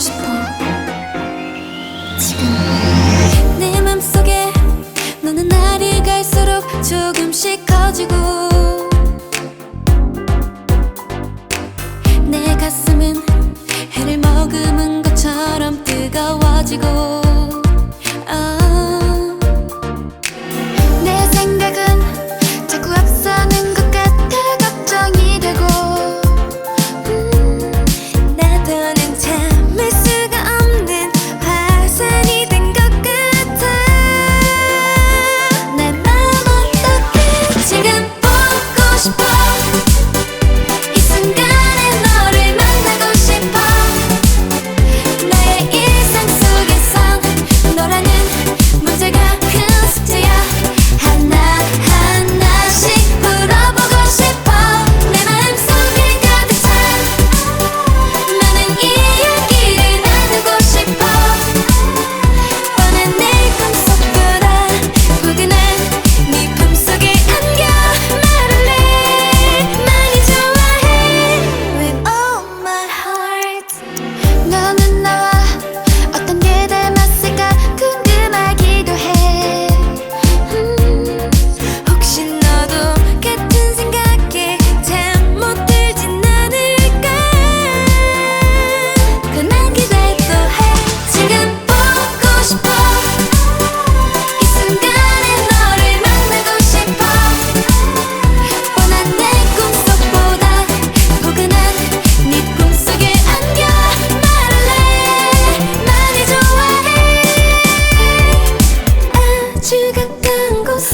지금 내 맘속에 너는 날이 갈수록 조금씩 커지고 내 가슴은 해를 머금은 것처럼 뜨거워지고 Splash.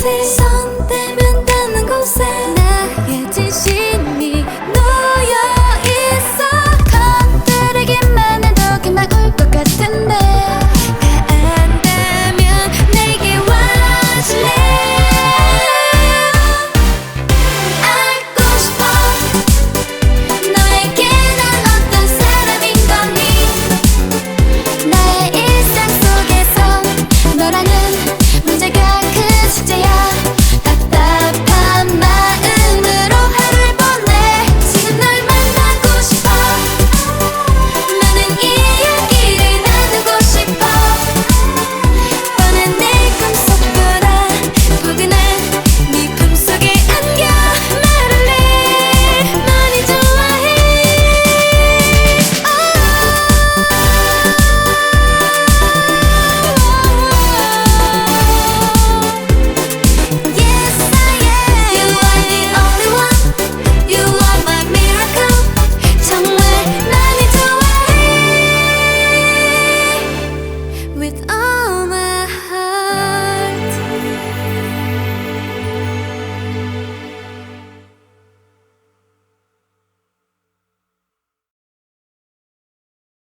Please.